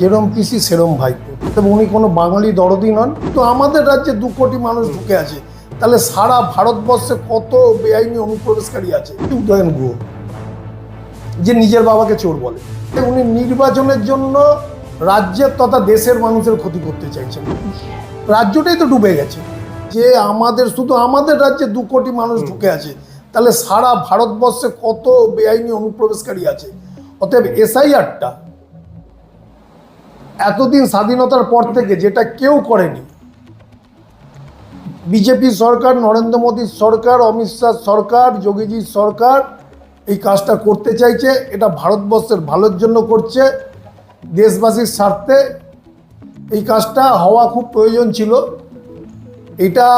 যেরম পিসি সেরম ভাইপো। তবে উনি কোনো বাঙালি দরদি নন। তো আমাদের রাজ্যে দু কোটি মানুষ ঢুকে আছে। তাহলে সারা ভারতবর্ষে কত বেআইনি অনুপ্রবেশকারী আছে? উদয়ন গুহ যে নিজের বাবাকে চোর বলে। উনি নির্বাচনের জন্য রাজ্যের তথা দেশের মানুষের ক্ষতি করতে চাইছেন। রাজ্যটাই তো ডুবে গেছে। যে আমাদের শুধু আমাদের রাজ্যে দু কোটি মানুষ ঢুকে আছে। তাহলে সারা ভারতবর্ষে কত বেআইনি অনুপ্রবেশকারী আছে? অতএব এসআইআরটা এতদিন স্বাধীনতার পর থেকে যেটা কেউ করেনি, বিজেপি সরকার, নরেন্দ্র মোদীর সরকার, অমিত শাহ সরকার যোগীজির সরকার এই কাজটা করতে চাইছে, এটা ভারতবর্ষের ভালোর জন্য করছে, দেশবাসীর স্বার্থে এই কাজটা হওয়া খুব প্রয়োজন ছিল। এটা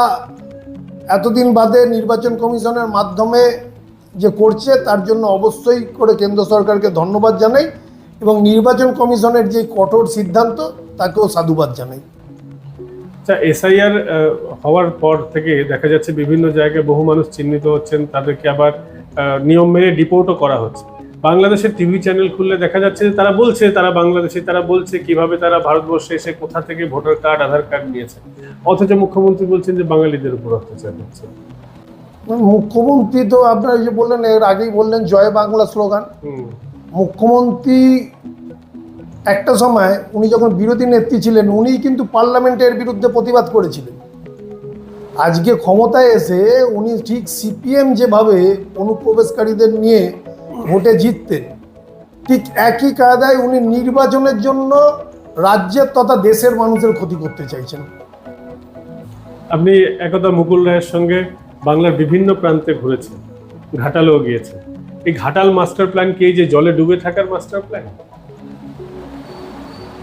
এতদিন বাদে নির্বাচন কমিশনের মাধ্যমে যে করছে, তার জন্য অবশ্যই করে কেন্দ্র সরকারকে ধন্যবাদ জানাই। এবং নির্বাচন কমিশনের যে কঠোর সিদ্ধান্ত তাকেও সাধুবাদ জানাই। আচ্ছা এসআইআর হওয়ার পর থেকে দেখা যাচ্ছে বিভিন্ন জায়গায় বহু মানুষ চিহ্নিত হচ্ছেন তাদেরকে আবার নিয়ম মেনে ডিপোর্টও করা হচ্ছে। বাংলাদেশের টিভি চ্যানেল খুললে দেখা যাচ্ছে যে তারা বলছে তারা বাংলাদেশে তারা বলছে কীভাবে তারা ভারতবর্ষে এসে কোথা থেকে ভোটার কার্ড আধার কার্ড নিয়েছে। অথচ মুখ্যমন্ত্রী বলছেন যে বাঙালিদের উপর অত্যাচার হচ্ছে। মুখ্যমন্ত্রী তো আপনারা যে বললেন এর আগেই বললেন জয় বাংলা স্লোগান। মুখ্যমন্ত্রী একটা সময় উনি যখন বিরোধী নেত্রী ছিলেন উনি কিন্তু পার্লামেন্টের বিরুদ্ধে প্রতিবাদ করেছিলেন। আজকে ক্ষমতায় এসে উনি ঠিক সিপিএম যেভাবে অনুপ্রবেশকারীদের নিয়ে ভোটে জিততেন, ঠিক একই কায়দায় উনি নির্বাচনের জন্য রাজ্যের তথা দেশের মানুষের ক্ষতি করতে চাইছেন। আপনি একদা মুকুল রায়ের সঙ্গে বাংলার বিভিন্ন প্রান্তে ঘুরেছেন, ঘাটালেও গিয়েছেন। এই ঘাটাল মাস্টার প্ল্যান কি যে জলে ডুবে থাকার মাস্টার প্ল্যান?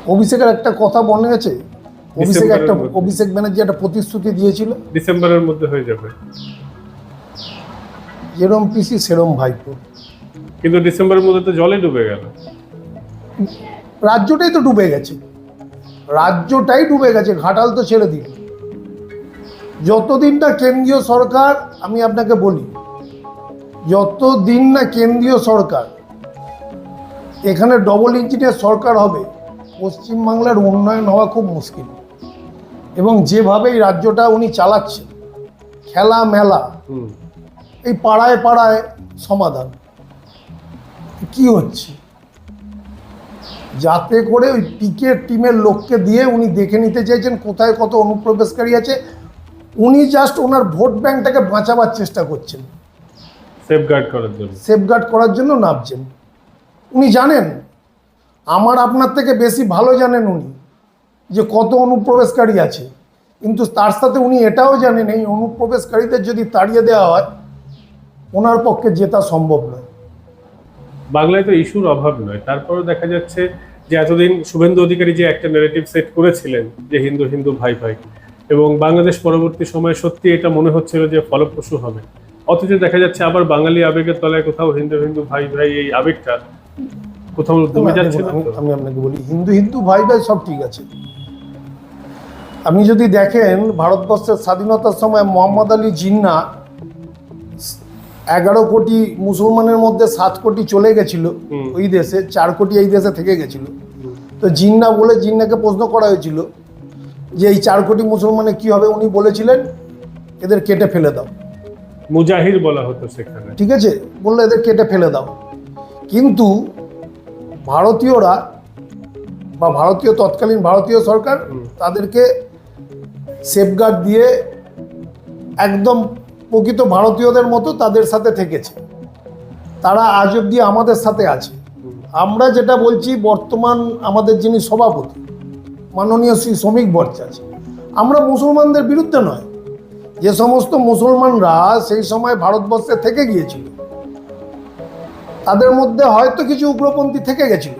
অভিষেকের একটা কথা মনে আছে? অভিষেক একটা অভিষেক ব্যানার্জি একটা প্রতিশ্রুতি দিয়েছিল। ডিসেম্বরের মধ্যে হয়ে যাবে। যেরম পিসি সেরম ভাইপো। কিন্তু ডিসেম্বরের মধ্যে তো জলে ডুবে গেল। রাজ্যটাই তো ডুবে গেছে। রাজ্যটাই ডুবে গেছে ঘাটাল তো ছেড়ে দিন যতদিন না কেন্দ্রীয় সরকার আমি আপনাকে বলি যতদিন না কেন্দ্রীয় সরকার এখানে ডবল ইঞ্জিনের সরকার হবে পশ্চিমবাংলার উন্নয়ন হওয়া খুব মুশকিল। এবং যেভাবে এই রাজ্যটা উনি চালাচ্ছেন খেলা মেলা এই পাড়ায় পাড়ায় সমাধান। কি হচ্ছে? যাতে করে ওই পিকের টিমের লোককে দিয়ে উনি দেখে নিতে চাইছেন কোথায় কত অনুপ্রবেশকারী আছে উনি জাস্ট ওনার ভোট ব্যাংকটাকে বাঁচাবার চেষ্টা করছেন। সেফগার্ড করার জন্য। সেফগার্ড করার জন্য নামছেন। উনি জানেন আমার আপনার থেকে বেশি ভালো জানেন উনি যে কত অনুপ্রবেশকারী আছে। কিন্তু তার সাথে উনি এটাও জানেন এই অনুপ্রবেশকারীদের যদি তাড়িয়ে দেওয়া হয় ওনার পক্ষে জেতা সম্ভব নয়। বাংলায় তো ইস্যুর অভাব নয়। তারপরেও দেখা যাচ্ছে যে এতদিন শুভেন্দু অধিকারী যে একটা নেগেটিভ সেট করেছিলেন যে হিন্দু হিন্দু ভাই ভাই এবং বাংলাদেশ পরবর্তী সময়ে সত্যি এটা মনে হচ্ছিল যে ফলপ্রসূ হবে। অথচ দেখা যাচ্ছে আবার বাঙালি আবেগের তলায় কোথাও হিন্দু হিন্দু ভাই ভাই এই আবেগটা কোথাও দমে যাচ্ছে আমি- আপনাকে বলি হিন্দু হিন্দু ভাই ভাই সব ঠিক আছে। আপনি যদি দেখেন ভারতবর্ষের স্বাধীনতার সময় মোহাম্মদ আলী জিন্না এগারো কোটি মুসলমানের মধ্যে সাত কোটি চলে গেছিল ওই দেশে চার কোটি এই দেশে থেকে গেছিল। তো জিন্না বলে জিন্নাকে প্রশ্ন করা হয়েছিল যে এই চার কোটি মুসলমানের কি হবে? উনি বলেছিলেন এদের কেটে ফেলে দাও। মুজাহির বলা হতো সেখানে। ঠিক আছে? বলল এদের কেটে ফেলে দাও। কিন্তু ভারতীয়রা বা ভারতীয় তৎকালীন ভারতীয় সরকার তাদেরকে সেফগার্ড দিয়ে একদম প্রকৃত ভারতীয়দের মতো তাদের সাথে থেকেছে। তারা আজ অব্দি আমাদের সাথে আছে। আমরা যেটা বলছি বর্তমান আমাদের যিনি সভাপতি মাননীয় শ্রী শ্রমিক ভট্টাচার্য আমরা মুসলমানদের বিরুদ্ধে নয়। যে সমস্ত মুসলমানরা সেই সময় ভারতবর্ষে থেকে গিয়েছিল তাদের মধ্যে হয়তো কিছু উগ্রপন্থী থেকে গেছিল।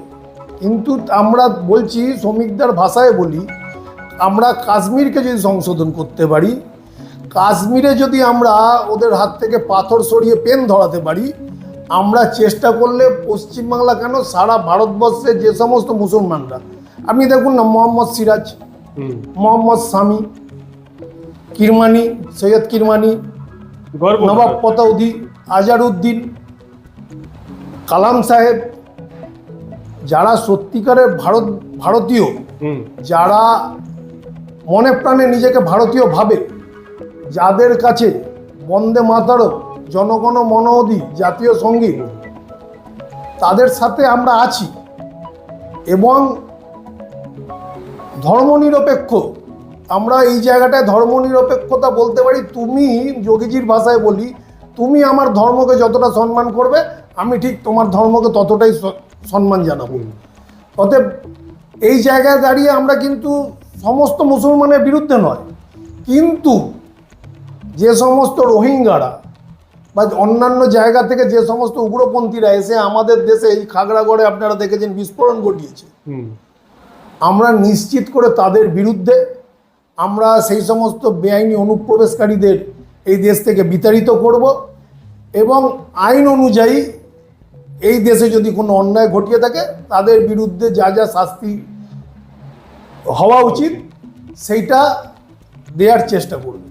কিন্তু আমরা বলছি শ্রমিকদের ভাষায় বলি আমরা কাশ্মীরকে যদি সংশোধন করতে পারি কাশ্মীরে যদি আমরা ওদের হাত থেকে পাথর সরিয়ে পেন ধরাতে পারি আমরা চেষ্টা করলে পশ্চিমবাংলা কেন সারা ভারতবর্ষে যে সমস্ত মুসলমানরা আপনি দেখুন না মোহাম্মদ সিরাজ হুম। মোহাম্মদ সামি কিরমানি সৈয়দ কিরমানি নবাব পতাউদ্দি আজারউদ্দিন কালাম সাহেব যারা সত্যিকারের ভারত ভারতীয় যারা মনে প্রাণে নিজেকে ভারতীয় ভাবে যাদের কাছে বন্দে মাতারও জনগণ মনোধি জাতীয় সংগীত তাদের সাথে আমরা আছি এবং ধর্মনিরপেক্ষ আমরা এই জায়গাটায় ধর্মনিরপেক্ষতা বলতে পারি তুমি যোগীজির ভাষায় বলি তুমি আমার ধর্মকে যতটা সম্মান করবে আমি ঠিক তোমার ধর্মকে ততটাই সম্মান জানাব। অতএব এই জায়গায় দাঁড়িয়ে আমরা কিন্তু সমস্ত মুসলমানের বিরুদ্ধে নয় কিন্তু যে সমস্ত রোহিঙ্গারা বা অন্যান্য জায়গা থেকে যে সমস্ত উগ্রপন্থীরা এসে আমাদের দেশে এই খাগড়াগড়ে আপনারা দেখেছেন বিস্ফোরণ ঘটিয়েছে আমরা নিশ্চিত করে তাদের বিরুদ্ধে আমরা সেই সমস্ত বেআইনি অনুপ্রবেশকারীদের এই দেশ থেকে বিতাড়িত করব এবং আইন অনুযায়ী এই দেশে যদি কোনো অন্যায় ঘটিয়ে থাকে, তাদের বিরুদ্ধে যা যা শাস্তি হওয়া উচিত, সেইটা দেওয়ার চেষ্টা করব।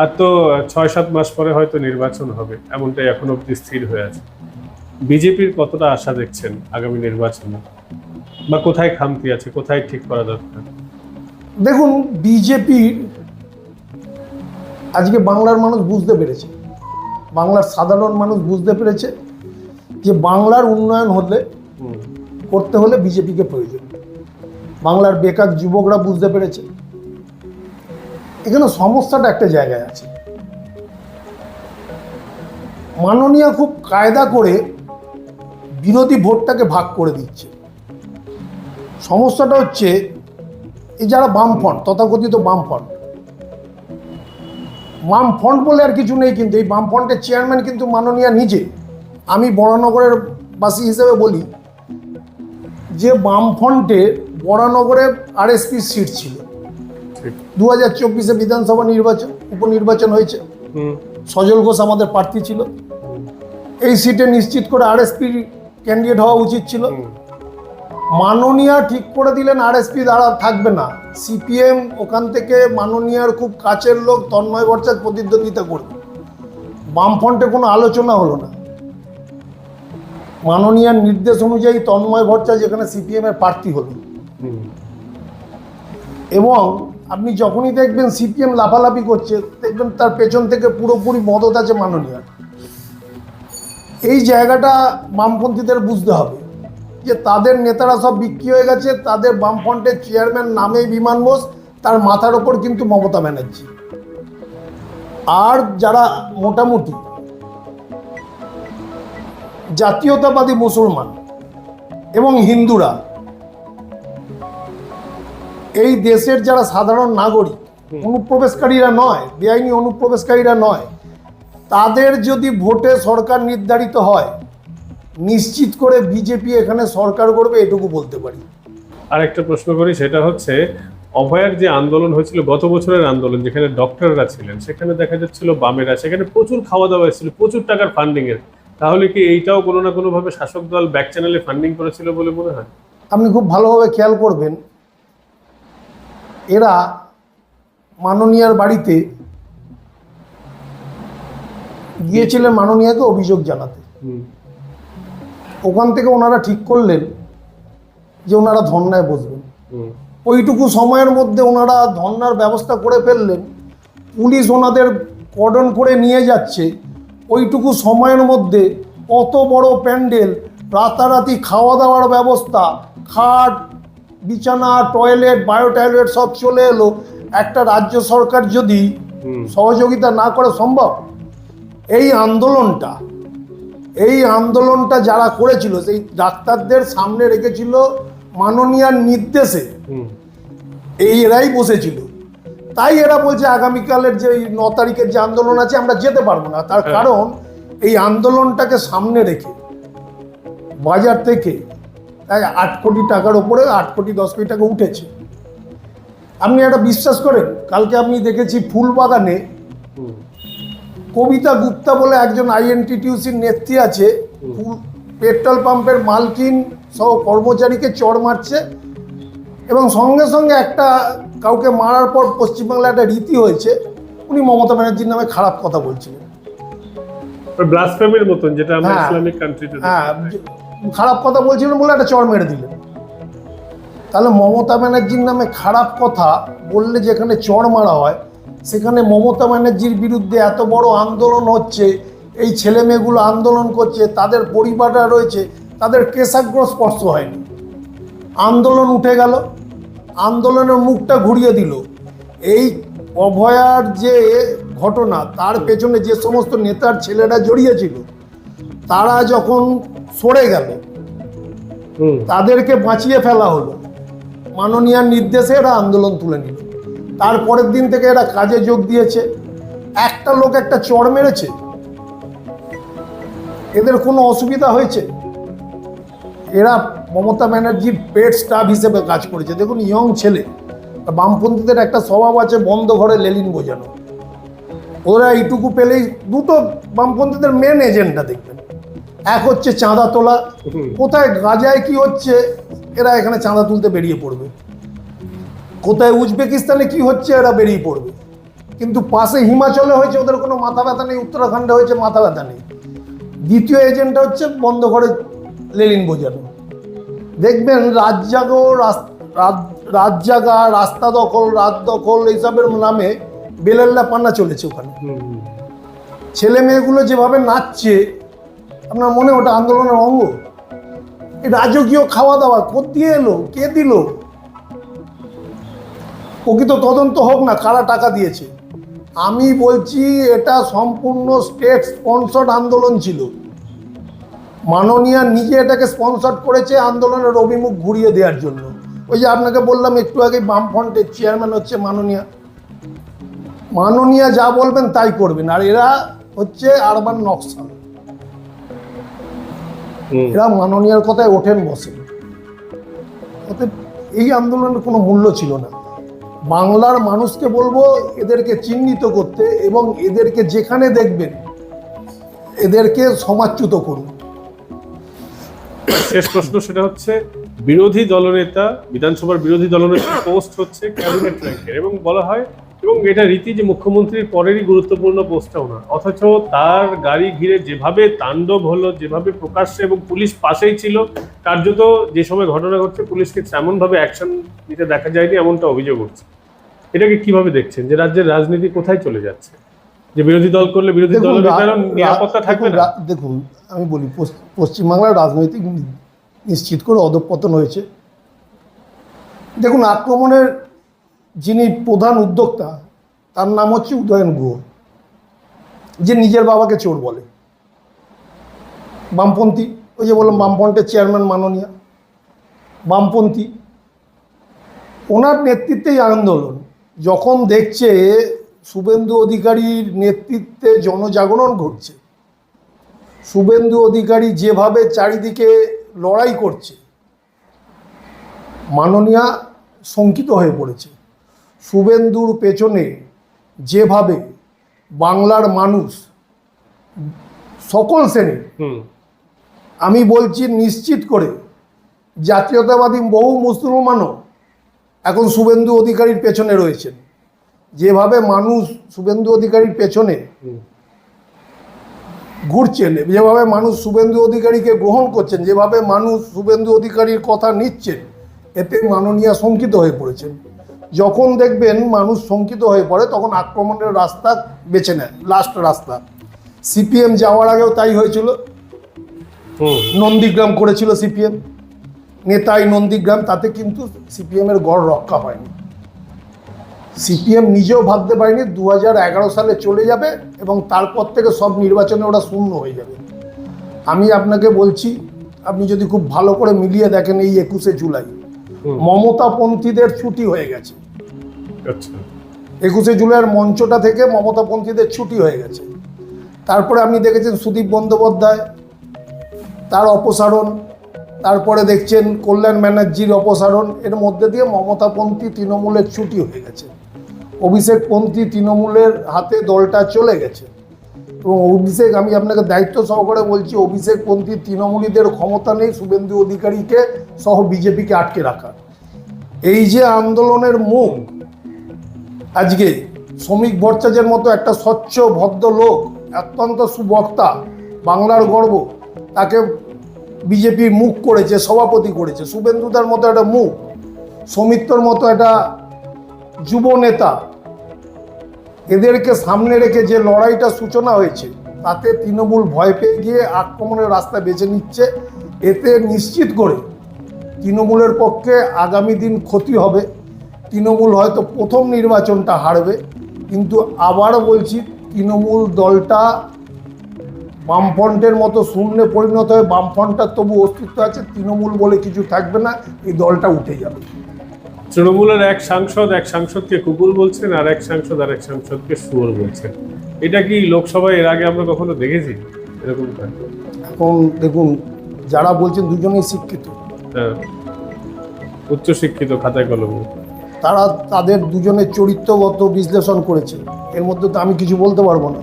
আর তো ছয় সাত মাস পরে হয়তো নির্বাচন হবে, এমনটাই এখন অব্দি স্থির হয়ে আছে। বিজেপির কতটা আশা দেখছেন আগামী নির্বাচনে? বা কোথায় খামতি আছে, কোথায় ঠিক করা দরকার? দেখুন বিজেপির আজকে বাংলার মানুষ বুঝতে পেরেছে। বাংলার সাধারণ মানুষ বুঝতে পেরেছে যে বাংলার উন্নয়ন হলে করতে হলে বিজেপিকে প্রয়োজন। বাংলার বেকার যুবকরা বুঝতে পেরেছে। এখানে সমস্যাটা একটা জায়গায় আছে। মাননীয় খুব কায়দা করে বিরোধী ভোটটাকে ভাগ করে দিচ্ছে। সমস্যাটা হচ্ছে এই যারা বামফ্রন্ট তথাকথিত বামফ্রন্ট বাম ফ্রন্ট বলে আর কিছু নেই কিন্তু এই বাম ফ্রন্টের চেয়ারম্যান কিন্তু মাননীয়া নিজে। আমি বরানগরের বাসী হিসেবে বলি যে বামফ্রন্টে বরানগরে আরএসপি সিট ছিল। দু হাজার চব্বিশে বিধানসভা নির্বাচন উপনির্বাচন হয়েছে। সজল ঘোষ আমাদের প্রার্থী ছিল। এই সিটে নিশ্চিত করে আরএসপির ক্যান্ডিডেট হওয়া উচিত ছিল। মাননীয়া ঠিক করে দিলেন আর আরএসপি দ্বারা থাকবে না। সিপিএম ওখান থেকে মাননীয়ার খুব কাছের লোক তন্ময় ভট্টাচার্য প্রতিদ্বন্দ্বিতা করবে। বামফ্রন্টে কোনো আলোচনা হলো না। মাননীয়ার নির্দেশ অনুযায়ী তন্ময় ভট্টাচার্য যেখানে সিপিএম এর প্রার্থী হলো এবং আপনি যখনই দেখবেন সিপিএম লাফালাফি করছে, দেখবেন তার পেছন থেকে পুরোপুরি মদত আছে মাননীয়ার। এই জায়গাটা বামপন্থীদের বুঝতে হবে। যে তাদের নেতারা সব বিক্রি হয়ে গেছে তাদের বামফ্রন্টের চেয়ারম্যান নামেই বিমান বোস তার মাথার ওপর কিন্তু মমতা ব্যানার্জি। আর যারা মোটামুটি জাতীয়তাবাদী মুসলমান এবং হিন্দুরা এই দেশের যারা সাধারণ নাগরিক অনুপ্রবেশকারীরা নয় বেআইনি অনুপ্রবেশকারীরা নয় তাদের যদি ভোটে সরকার নির্ধারিত হয় নিশ্চিত করে বিজেপি এখানে সরকার করবে এটুকু বলতে পারি। আর একটা প্রশ্ন করি সেটা হচ্ছে অভয়ার যে আন্দোলন হয়েছিল গত বছরের আন্দোলন যেখানে ডক্টররা ছিলেন সেখানে দেখা যাচ্ছিল বামেরা সেখানে প্রচুর খাওয়া দাওয়া এসেছিল প্রচুর টাকার ফান্ডিং এর তাহলে কি এইটাও কোনো না কোনোভাবে শাসক দল ব্যাক চ্যানেলে ফান্ডিং করেছিল বলে মনে হয়? আপনি খুব ভালোভাবে খেয়াল করবেন এরা মাননীয়ার বাড়িতে গিয়েছিলেন মাননীয়াকে অভিযোগ জানাতে। ওখান থেকে ওনারা ঠিক করলেন যে ওনারা ধর্নায় বসবেন। ওইটুকু সময়ের মধ্যে ওনারা ধর্নার ব্যবস্থা করে ফেললেন। পুলিশ ওনাদের কর্ডন করে নিয়ে যাচ্ছে। ওইটুকু সময়ের মধ্যে অত বড় প্যান্ডেল রাতারাতি খাওয়া দাওয়ার ব্যবস্থা খাট বিছানা টয়লেট বায়ো টয়লেট সব চলে এলো। একটা রাজ্য সরকার যদি সহযোগিতা না করে সম্ভব এই আন্দোলনটা এই আন্দোলনটা যারা করেছিল সেই ডাক্তারদের সামনে রেখেছিল মাননীয়ার নির্দেশে। এই এরাই বসেছিল। তাই এরা বলছে আগামীকালের যে ন তারিখের যে আন্দোলন আছে আমরা যেতে পারব না। তার হ্যাঁ। কারণ এই আন্দোলনটাকে সামনে রেখে বাজার থেকে তাই আট কোটি টাকার ওপরে আট কোটি দশ কোটি টাকা উঠেছে। আপনি একটা বিশ্বাস করেন কালকে আমি দেখেছি ফুলবাগানে হুম। কবিতা গুপ্তা বলে একজন আইএনটিটিউসির নেত্রী আছে। পেট্রোল পাম্পের মালকিন সহ কর্মচারীকে চড় মারছে এবং সঙ্গে সঙ্গে একটা কাউকে মারার পর পশ্চিমবাংলায় একটা রীতি হয়েছে। উনি মমতা ব্যানার্জির নামে খারাপ কথা বলছিলেন। ব্লাসফেমির মতন যেটা আমরা হ্যাঁ। ইসলামিক কান্ট্রিতে হ্যাঁ খারাপ কথা বলছিলেন বলে একটা চড় মেরে দিলেন। তাহলে মমতা ব্যানার্জির নামে খারাপ কথা বললে যেখানে চড় মারা হয় সেখানে মমতা ব্যানার্জির বিরুদ্ধে এত বড় আন্দোলন হচ্ছে এই ছেলে মেয়েগুলো আন্দোলন করছে তাদের পরিবাররা রয়েছে তাদের কেশাগ্র স্পর্শ হয়নি। আন্দোলন উঠে গেল আন্দোলনের মুখটা ঘুরিয়ে দিল। এই অভয়ার যে ঘটনা তার পেছনে যে সমস্ত নেতার ছেলেরা জড়িয়েছিল তারা যখন সরে গেল হুম। তাদেরকে বাঁচিয়ে ফেলা হলো। মাননীয়ার নির্দেশে এরা আন্দোলন তুলে নিল। তারপরের দিন থেকে এরা কাজে যোগ দিয়েছে। একটা লোক একটা চড় মেরেছে। এদের কোনো অসুবিধা হয়েছে? এরা মমতা ব্যানার্জির পেট স্টাফ হিসেবে কাজ করেছে। দেখুন ইয়ং ছেলে বামপন্থীদের একটা স্বভাব আছে বন্ধ ঘরে লেলিন বোঝানো। ওরা এইটুকু পেলেই দুটো বামপন্থীদের মেন এজেন্ডা দেখবেন। এক হচ্ছে চাঁদা তোলা। কোথায় গাজায় কি হচ্ছে এরা এখানে চাঁদা তুলতে বেরিয়ে পড়বে। কোথায় উজবেকিস্তানে কি হচ্ছে এরা বেরিয়ে পড়বে? কিন্তু পাশে হিমাচলে হয়েছে ওদের কোনো মাথা ব্যথা নেই উত্তরাখণ্ডে হয়েছে মাথা ব্যথা নেই। দ্বিতীয় এজেন্টটা হচ্ছে বন্ধ করে লেলিন বোঝানো। দেখবেন রাত জাগো রাত- জাগা রাস্তা দখল রাত দখল এইসবের নামে বেলেল্লা পান্না চলেছে ওখানে। ছেলে মেয়েগুলো যেভাবে নাচছে আপনার মনে ওটা আন্দোলনের অঙ্গ? এই রাজকীয় খাওয়া দাওয়া দিয়ে এলো কে দিল? প্রকৃত তদন্ত হোক না কারা টাকা দিয়েছে। আমি বলছি এটা সম্পূর্ণ স্টেট স্পন্সর্ড আন্দোলন ছিল। মাননীয়া নিজে এটাকে স্পন্সর করেছে আন্দোলনের অভিমুখ ঘুরিয়ে দেওয়ার জন্য। ওই যে আপনাকে বললাম একটু আগে বামফ্রন্টের চেয়ারম্যান হচ্ছে মাননীয়া। মাননীয়া যা বলবেন তাই করবেন আর এরা হচ্ছে আরবান নকশাল এরা মাননীয়ার কথায় ওঠেন বসেন। অতএব এই আন্দোলনের কোনো মূল্য ছিল না। বাংলার মানুষকে বলব এদেরকে চিহ্নিত করতে এবং এদেরকে যেখানে দেখবেন, এদেরকে সমাচ্যুত করুন। শেষ প্রশ্ন সেটা হচ্ছে, বিরোধী দলনেতা, বিধানসভার বিরোধী দলনেতা পোস্ট হচ্ছে ক্যাবিনেট র্যাঙ্কের এবং বলা হয় এবং এটা রীতি যে মুখ্যমন্ত্রীর পরেরই গুরুত্বপূর্ণ পোস্টটা ওনার। অথচ তার গাড়ি ঘিরে যেভাবে তাণ্ডব হলো যেভাবে প্রকাশ্যে এবং পুলিশ পাশেই ছিল কার্যত যে সময় ঘটনা ঘটছে পুলিশকে তেমনভাবে অ্যাকশন নিতে দেখা যায়নি এমনটা অভিযোগ উঠছে। এটাকে কীভাবে দেখছেন? যে রাজ্যের রাজনীতি কোথায় চলে যাচ্ছে? যে বিরোধী দল করলে বিরোধী দলের নিরাপত্তা থাকবে না? দেখুন আমি বলি পশ্চিমবাংলার রাজনৈতিক নিশ্চিত করে অধঃপতন হয়েছে। দেখুন আক্রমণের যিনি প্রধান উদ্যোক্তা, তার নাম হচ্ছে উদয়ন গুহ, যে নিজের বাবাকে চোর বলে। বামপন্থী, ওই যে বললাম বামফ্রন্টের চেয়ারম্যান মাননীয়া। বামপন্থী, ওনার নেতৃত্বেই আন্দোলন। যখন দেখছে শুভেন্দু অধিকারীর নেতৃত্বে জনজাগরণ ঘটছে, শুভেন্দু অধিকারী যেভাবে চারিদিকে লড়াই করছে, মাননীয়া শঙ্কিত হয়ে পড়েছে। শুভেন্দুর পেছনে যেভাবে বাংলার মানুষ সকল শ্রেণির আমি বলছি নিশ্চিত করে জাতীয়তাবাদী বহু মুসলমানও এখন শুভেন্দু অধিকারীর পেছনে রয়েছেন। যেভাবে মানুষ শুভেন্দু অধিকারীর পেছনে ঘুরছেন যেভাবে মানুষ শুভেন্দু অধিকারীকে গ্রহণ করছেন যেভাবে মানুষ শুভেন্দু অধিকারীর কথা নিচ্ছেন এতে মাননীয় শঙ্কিত হয়ে পড়েছেন। যখন দেখবেন মানুষ শঙ্কিত হয়ে পড়ে তখন আক্রমণের রাস্তা বেছে নেয় লাস্ট রাস্তা। সিপিএম যাওয়ার আগেও তাই হয়েছিল। নন্দীগ্রাম করেছিল সিপিএম নেতাই নন্দীগ্রাম তাতে কিন্তু সিপিএমের গড় রক্ষা হয়নি। সিপিএম নিজেও ভাবতে পারেনি দু হাজার এগারো সালে চলে যাবে এবং তারপর থেকে সব নির্বাচনে ওরা শূন্য হয়ে যাবে। আমি আপনাকে বলছি আপনি যদি খুব ভালো করে মিলিয়ে দেখেন এই একুশে জুলাই। মমতাপন্থীদের ছুটি হয়ে গেছে। আচ্ছা। একুশে জুলাইয়ের মঞ্চটা থেকে মমতাপন্থীদের ছুটি হয়ে গেছে। তারপরে আপনি দেখেছেন সুদীপ বন্দ্যোপাধ্যায় তার অপসারণ তারপরে দেখছেন কল্যাণ ব্যানার্জির অপসারণ এর মধ্যে দিয়ে মমতাপন্থী তৃণমূলের ছুটি হয়ে গেছে। অভিষেকপন্থী তৃণমূলের হাতে দলটা চলে গেছে। এবং অভিষেক, আমি আপনাকে দায়িত্ব সহকারে বলছি, অভিষেক অভিষেকপন্থী তৃণমূলীদের ক্ষমতা নেই শুভেন্দু অধিকারীকে সহ বিজেপিকে আটকে রাখার এই যে আন্দোলনের মুখ, আজকে শ্রমিক ভট্টাচার্যের মতো একটা স্বচ্ছ, ভদ্র লোক, অত্যন্ত সুবক্তা, বাংলার গর্ব, তাকে বিজেপি মুখ করেছে, সভাপতি করেছে। শুভেন্দুদার মতো একটা মুখ, সৌমিত্রর মতো একটা যুব নেতা এদেরকে সামনে রেখে যে লড়াইটা সূচনা হয়েছে, তাতে তৃণমূল ভয় পেয়ে গিয়ে আক্রমণের রাস্তা বেছে নিচ্ছে। এতে নিশ্চিত করে তৃণমূলের পক্ষে আগামী দিন ক্ষতি হবে। তৃণমূল হয়তো প্রথম নির্বাচনটা হারবে, কিন্তু আবারও বলছি তৃণমূল দলটা বামফ্রন্টের মতো শূন্যে পরিণত হয়ে বামফ্রন্টটার তবু অস্তিত্ব আছে, তৃণমূল বলে কিছু থাকবে না, এই দলটা উঠে যাবে। তৃণমূলের এক সাংসদ এক সাংসদকে কুকুর বলছেন আর এক সাংসদ আর এক সাংসদকে শুয়োর বলছেন। এটা কি লোকসভায় এর আগে আমরা কখনো দেখেছি? এরকম এখন দেখুন যারা বলছেন দুজনেই শিক্ষিত। হ্যাঁ। উচ্চশিক্ষিত খাতায় কলমে। তারা তাদের দুজনের চরিত্রগত বিশ্লেষণ করেছে। এর মধ্যে তো আমি কিছু বলতে পারব না।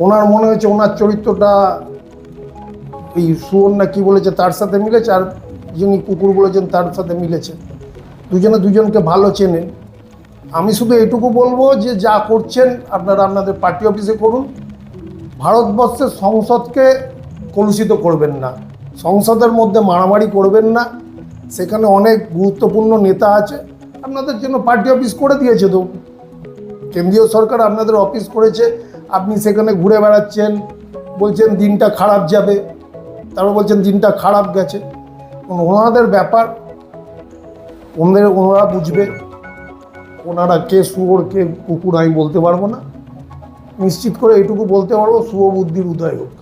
ওনার মনে হয়েছে ওনার চরিত্রটা এই সুয়ন না কি বলেছে তার সাথে মিলেছে আর যিনি কুকুর বলেছেন তার সাথে মিলেছে। দুজনে দুজনকে ভালো চেনেন। আমি শুধু এটুকু বলব যে যা করছেন আপনারা আপনাদের পার্টি অফিসে করুন। ভারতবর্ষের সংসদকে কলুষিত করবেন না। সংসদের মধ্যে মারামারি করবেন না। সেখানে অনেক গুরুত্বপূর্ণ নেতা আছে। আপনাদের জন্য পার্টি অফিস করে দিয়েছে তো। কেন্দ্রীয় সরকার আপনাদের অফিস করেছে। আপনি সেখানে ঘুরে বেড়াচ্ছেন, বলছেন দিনটা খারাপ যাবে। তারপর বলছেন দিনটা খারাপ গেছে। ওনাদের ব্যাপার ওনাদের ওনারা বুঝবে ওনারা কে শুয়োর কে কুকুর আমি বলতে পারব না। নিশ্চিত করে এইটুকু বলতে পারব শুভ বুদ্ধির উদয় হোক।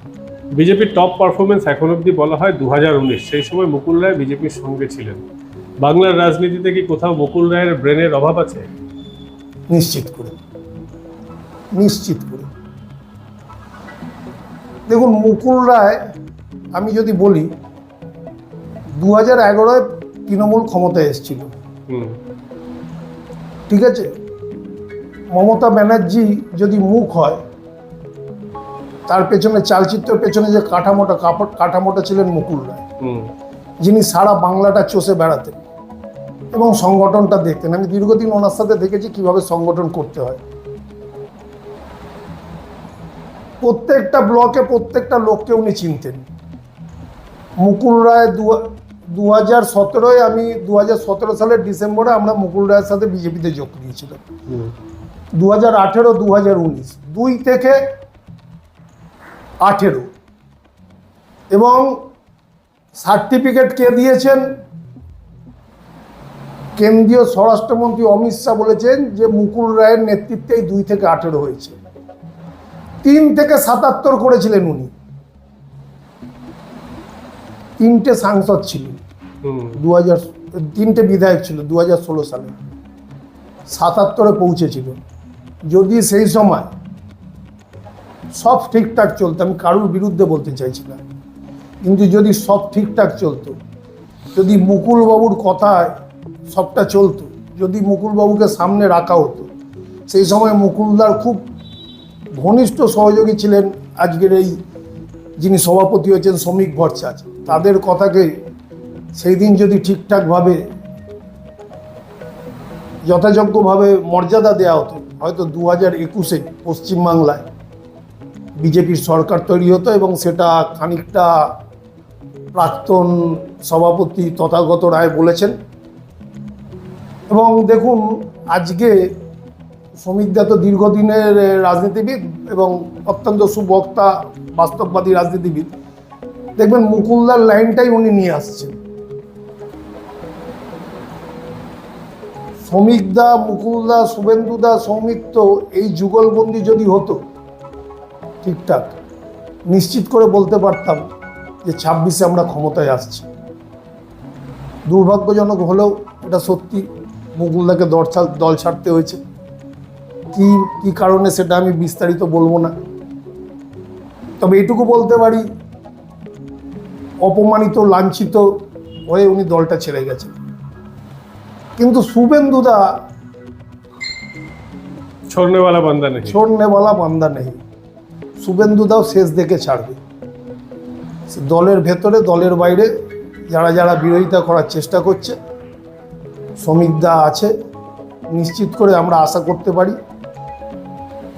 বিজেপির টপ পারফরমেন্স এখন অবধি বলা হয় দু হাজার উনিশ। সেই সময় মুকুল রায় বিজেপির সঙ্গে ছিলেন। বাংলার রাজনীতিতে কি কোথাও মুকুল রায়ের ব্রেনের অভাব আছে? নিশ্চিত করে। নিশ্চিত করে। দেখুন মুকুল রায় আমি যদি বলি দু হাজার এগারোয় তৃণমূল ক্ষমতায় এসেছিল। ঠিক আছে? মমতা ব্যানার্জি যদি মুখ হয় তার পেছনে চালচিত্রের পেছনে যে কাঠামোটা কাপড় কাঠামোটা ছিলেন মুকুল রায়। যিনি সারা বাংলাটা চষে বেড়াতেন এবং সংগঠনটা দেখতেন। আমি দীর্ঘদিন ওনার সাথে দেখেছি কীভাবে সংগঠন করতে হয়। প্রত্যেকটা ব্লকে প্রত্যেকটা লোককে উনি চিনতেন। মুকুল রায় দু দু হাজার সতেরোয় আমি দু হাজার সতেরো সালের ডিসেম্বরে আমরা মুকুল রায়ের সাথে বিজেপিতে যোগ দিয়েছিলাম। দু হাজার আঠেরো দু হাজার উনিশ দুই থেকে আঠেরো। এবং সার্টিফিকেট কে দিয়েছেন? কেন্দ্রীয় স্বরাষ্ট্রমন্ত্রী অমিত শাহ বলেছেন যে মুকুল রায়ের নেতৃত্বেই দুই থেকে আঠেরো হয়েছে। তিন থেকে সাতাত্তর করেছিলেন উনি। তিনটে সাংসদ ছিলেন। দু হাজার তিনটে বিধায়ক ছিল দু ষোলো সালে। সাতাত্তরে পৌঁছেছিল। যদি সেই সময় সব ঠিকঠাক চলতো, আমি কারুর বিরুদ্ধে বলতে চাইছি না। কিন্তু যদি সব ঠিকঠাক চলতো, যদি মুকুলবাবুর কথায় সবটা চলতো, যদি মুকুলবাবুকে সামনে রাখা হতো, সেই সময় মুকুলদার খুব ঘনিষ্ঠ সহযোগী ছিলেন। আজকের এই যিনি সভাপতি হয়েছেন, শ্রমিক ভট্টাচার্য তাদের কথাকে সেই দিন যদি ঠিকঠাকভাবে, যথাযোগ্যভাবে মর্যাদা দেওয়া হতো, হয়তো দু হাজার একুশে পশ্চিমবাংলায় বিজেপির সরকার তৈরি হতো এবং সেটা খানিকটা প্রাক্তন সভাপতি তথাগত রায় বলেছেন। এবং দেখুন, আজকে শ্রমিকদা তো দীর্ঘদিনের রাজনীতিবিদ এবং অত্যন্ত সুবক্তা, বাস্তববাদী রাজনীতিবিদ। দেখবেন মুকুলদার লাইনটাই উনি নিয়ে আসছেন। শ্রমিকদা, মুকুলদা, শুভেন্দুদা, সৌমিত্র, এই যুগলবন্দি যদি হতো, ঠিকঠাক, নিশ্চিত করে বলতে পারতাম যে ছাব্বিশে আমরা ক্ষমতায় আসছি। দুর্ভাগ্যজনক হলেও এটা সত্যি মুকুলদাকে দল ছাড়, দল ছাড়তে হয়েছে। কি কি কারণে সেটা আমি বিস্তারিত বলব না। তবে এটুকু বলতে পারি, অপমানিত, লাঞ্ছিত হয়ে উনি দলটা ছেড়ে গেছেন। কিন্তু শুভেন্দুদা ছোড়নেওয়ালা বান্দা নেই। ছোড়নেওয়ালা বান্দা নেই। শুভেন্দুদাও শেষ দেখে ছাড়বে। দলের ভেতরে দলের বাইরে যারা যারা বিরোধিতা করার চেষ্টা করছে শ্রমিকদা আছে নিশ্চিত করে আমরা আশা করতে পারি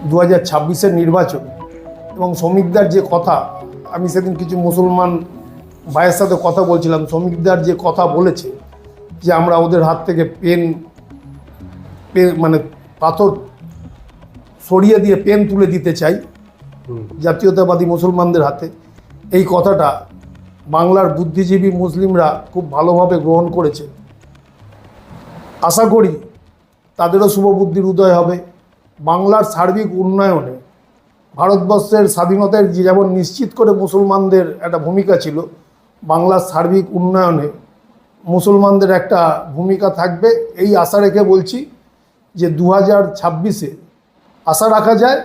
দু হাজার ছাব্বিশের নির্বাচন এবং শ্রমিকদার যে কথা আমি সেদিন কিছু মুসলমান ভাইয়ের সাথে কথা বলছিলাম শ্রমিকদার যে কথা বলেছে যে আমরা ওদের হাত থেকে পেন পেন মানে পাথর সরিয়ে দিয়ে পেন তুলে দিতে চাই জাতীয়তাবাদী মুসলমানদের হাতে। এই কথাটা বাংলার বুদ্ধিজীবী মুসলিমরা খুব ভালোভাবে গ্রহণ করেছে। আশা করি তাদেরও শুভবুদ্ধির উদয় হবে। বাংলার সার্বিক উন্নয়নে ভারতবর্ষের স্বাধীনতার যেমন নিশ্চিত করে মুসলমানদের একটা ভূমিকা ছিল বাংলার সার্বিক উন্নয়নে মুসলমানদের একটা ভূমিকা থাকবে। এই আশা রেখে বলছি যে দু হাজার ছাব্বিশে আশা রাখা যায়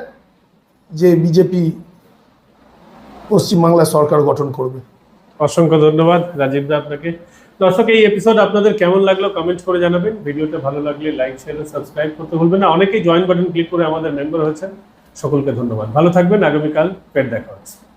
যে বিজেপি পশ্চিমবাংলায় সরকার গঠন করবে। অসংখ্য ধন্যবাদ রাজীব দা আপনাকে। দর্শক, এই এপিসোড আপনাদের কেমন লাগল কমেন্ট করে জানাবেন। ভিডিওটা ভালো লাগলে লাইক শেয়ার সাবস্ক্রাইব করতে ভুলবেন না। অনেকেই জয়েন বাটন ক্লিক করে আমাদের মেম্বার হয়েছেন। সকলকে ধন্যবাদ। ভালো থাকবেন। আগামীকাল ফের দেখা হচ্ছে।